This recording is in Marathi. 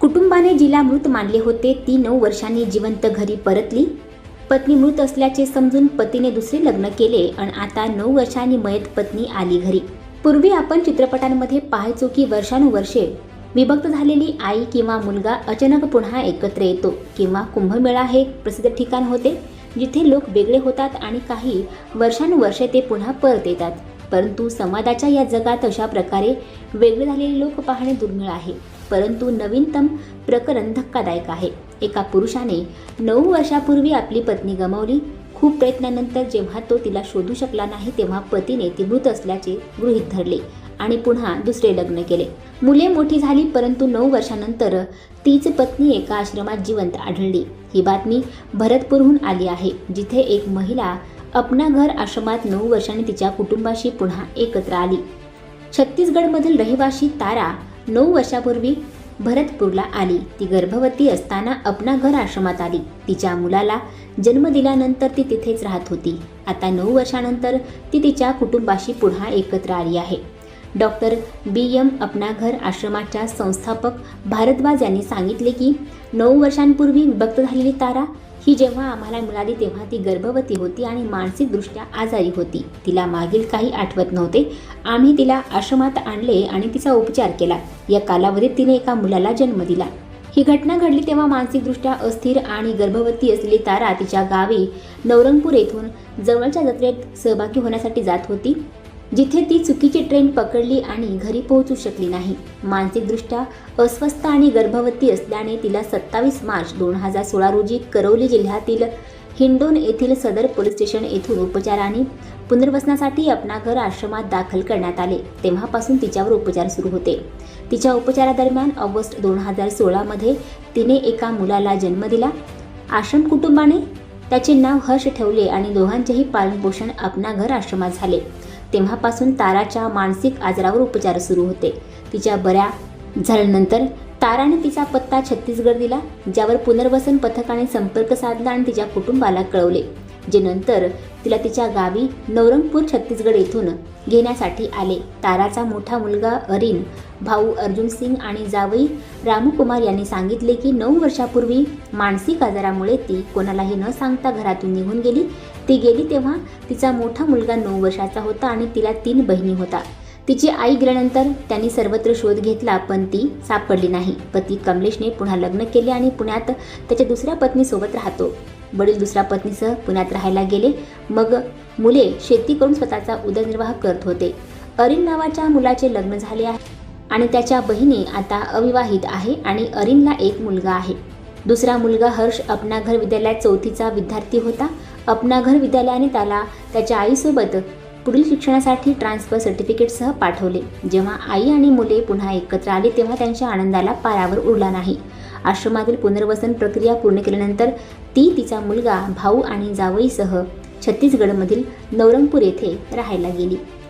कुटुंबाने जिला मृत मानले होते ती नऊ वर्षांनी जिवंत घरी परतली. पत्नी मृत असल्याचे समजून पतीने दुसरे लग्न केले आणि आता नऊ वर्षांनी मयत पत्नी आली घरी. पूर्वी आपण चित्रपटांमध्ये पाहायचो की वर्षानुवर्षे विभक्त झालेली आई किंवा मुलगा अचानक पुन्हा एकत्र येतो किंवा कुंभमेळा हे प्रसिद्ध ठिकाण होते जिथे लोक वेगळे होतात आणि काही वर्षानुवर्षे ते पुन्हा परत येतात. परंतु समाजाच्या या जगात अशा प्रकारे वेगळे झालेले लोक पाहणे दुर्मिळ आहे. परंतु नवीनतम प्रकरण धक्कादायक आहे. एका पुरुषाने नऊ वर्षापूर्वी आपली पत्नी गमावली. खूप प्रयत्नानंतर जेव्हा तो तिला शोधू शकला नाही तेव्हा पतीने ती मृत असल्याचे गृहीत धरले आणि पुन्हा दुसरे लग्न केले. मुले मोठी झाली परंतु नऊ वर्षानंतर तीच पत्नी एका आश्रमात जिवंत आढळली. ही बातमी भरतपूरहून आली आहे जिथे एक महिला अपना घर आश्रमात नऊ वर्षांनी तिच्या कुटुंबाशी पुन्हा एकत्र आली. छत्तीसगडमधील रहिवाशी तारा नऊ वर्षापूर्वी भरतपूरला आली. ती गर्भवती असताना अपना घर आश्रमात आली. तिच्या मुलाला जन्म दिल्यानंतर ती तिथेच राहत होती. आता नऊ वर्षानंतर ती तिच्या कुटुंबाशी पुन्हा एकत्र आली आहे. डॉक्टर बी. एम. अपनाघर आश्रमाच्या संस्थापक भारद्वाज यांनी सांगितले की नऊ वर्षांपूर्वी विभक्त झालेली तारा ही जेव्हा आम्हाला मिळाली तेव्हा ती गर्भवती होती आणि मानसिकदृष्ट्या आजारी होती. तिला मागील काही आठवत नव्हते. आम्ही तिला आश्रमात आणले आणि तिचा उपचार केला. या कालावधीत तिने एका मुलाला जन्म दिला. ही घटना घडली तेव्हा मानसिकदृष्ट्या अस्थिर आणि गर्भवती असलेली तारा तिच्या गावी नवरंगपूर येथून जवळच्या जत्रेत सहभागी होण्यासाठी जात होती. जिथे ती चुकीची ट्रेन पकडली आणि घरी पोहोचू शकली नाही. मानसिकदृष्ट्या अस्वस्थ आणि गर्भवती असल्याने तिला सत्तावीस मार्च दोन हजार सोळा रोजी करौली जिल्ह्यातील हिंडोन येथील सदर पोलीस स्टेशन येथून उपचाराने पुनर्वसनासाठी अपनाघर आश्रमात दाखल करण्यात आले. तेव्हापासून तिच्यावर उपचार सुरू होते. तिच्या उपचारादरम्यान ऑगस्ट दोन हजार सोळामध्ये तिने एका मुलाला जन्म दिला. आश्रम कुटुंबाने त्याचे नाव हर्ष ठेवले आणि दोघांचेही पालनपोषण अपनाघर आश्रमात झाले. तेव्हापासून ताराच्या मानसिक आजारावर उपचार सुरू होते. तिच्या बऱ्या झाल्यानंतर ताराने तिचा पत्ता छत्तीसगड दिला ज्यावर पुनर्वसन पथकाने संपर्क साधला आणि तिच्या कुटुंबाला कळवले. जे नंतर तिला तिच्या गावी नवरंगपूर छत्तीसगड येथून घेण्यासाठी आले. ताराचा मोठा मुलगा अरिन भाऊ अर्जुन सिंग आणि जावई रामकुमार यांनी सांगितले की नऊ वर्षापूर्वी मानसिक आजारामुळे ती कोणालाही न सांगता घरातून निघून गेली. ती गेली तेव्हा तिचा मोठा मुलगा नऊ वर्षाचा होता आणि तिला तीन बहिणी होता. तिची आई गेल्यानंतर त्यांनी सर्वत्र शोध घेतला पण ती सापडली नाही. पती कमलेशने पुन्हा लग्न केले आणि पुण्यात त्याच्या दुसऱ्या पत्नीसोबत राहतो. वडील दुसऱ्या पत्नीसह पुण्यात राहायला गेले. मग मुले शेती करून स्वतःचा उदरनिर्वाह करत होते. अरिन नावाच्या मुलाचे लग्न झाले आहे आणि त्याच्या बहिणी आता अविवाहित आहे आणि अरिनला एक मुलगा आहे. दुसरा मुलगा हर्ष अपनाघर विद्यालयात चौथीचा विद्यार्थी होता. अपनाघर विद्यालयाने त्याला त्याच्या आईसोबत पुढील शिक्षणासाठी ट्रान्सफर सर्टिफिकेटसह पाठवले. जेव्हा आई आणि मुले पुन्हा एकत्र आली तेव्हा त्यांच्या आनंदाला पारावर उरला नाही. आश्रमातील पुनर्वसन प्रक्रिया पूर्ण केल्यानंतर ती तिचा मुलगा भाऊ आणि जावईसह छत्तीसगडमधील नवरंगपूर येथे राहायला गेली.